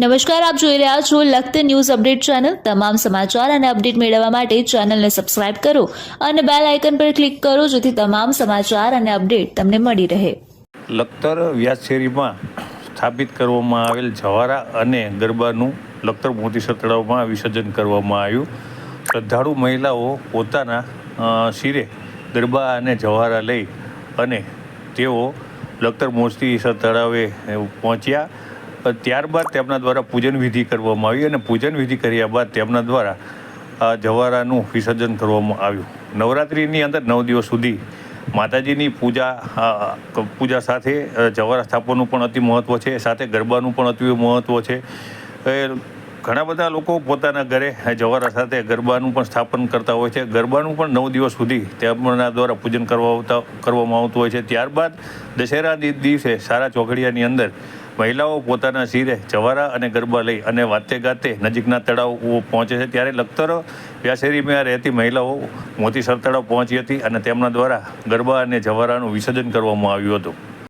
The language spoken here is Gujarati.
નમસ્કાર, આપ જોઈ રહ્યા છો લખત ન્યૂઝ અપડેટ ચેનલ. તમામ સમાચાર અને અપડેટ મેળવવા માટે ચેનલને સબસ્ક્રાઇબ કરો અને બેલ આઇકન પર ક્લિક કરો જેથી તમામ સમાચાર અને અપડેટ તમને મળી રહે. લખતર વ્યાસ શેરીમાં સ્થાપિત કરવામાં આવેલ જવારા અને ગરબાનું લખતર મોતીસર તળાવમાં વિસર્જન કરવામાં આવ્યું. શ્રદ્ધાળુ મહિલાઓ પોતાના શિરે ગરબા અને જવારા લઈ અને તેઓ લખતર મોતીસર તળાવે પહોંચ્યા. ત્યારબાદ તેમના દ્વારા પૂજન વિધિ કરવામાં આવી અને પૂજન વિધિ કર્યા બાદ તેમના દ્વારા જવારાનું વિસર્જન કરવામાં આવ્યું. નવરાત્રિની અંદર નવ દિવસ સુધી માતાજીની પૂજા પૂજા સાથે જવારા સ્થાપવાનું પણ અતિ મહત્ત્વ છે. સાથે ગરબાનું પણ અતિ મહત્ત્વ છે. ઘણા બધા લોકો પોતાના ઘરે જવારા સાથે ગરબાનું પણ સ્થાપન કરતા હોય છે. ગરબાનું પણ નવ દિવસ સુધી તેમના દ્વારા પૂજન કરવા આવતા, કરવામાં આવતું હોય છે. ત્યારબાદ દશેરા દિવસે સારા ચોઘડિયાની અંદર મહિલાઓ પોતાના શિરે જવારા અને ગરબા લઈ અને વાતે ગાતે નજીકના તળાવ પહોંચે છે. ત્યારે લખતર વ્યાસેરીમાં રહેતી મહિલાઓ મોતીસર તળાવ પહોંચી હતી અને તેમના દ્વારા ગરબા અને જવારાનું વિસર્જન કરવામાં આવ્યું હતું.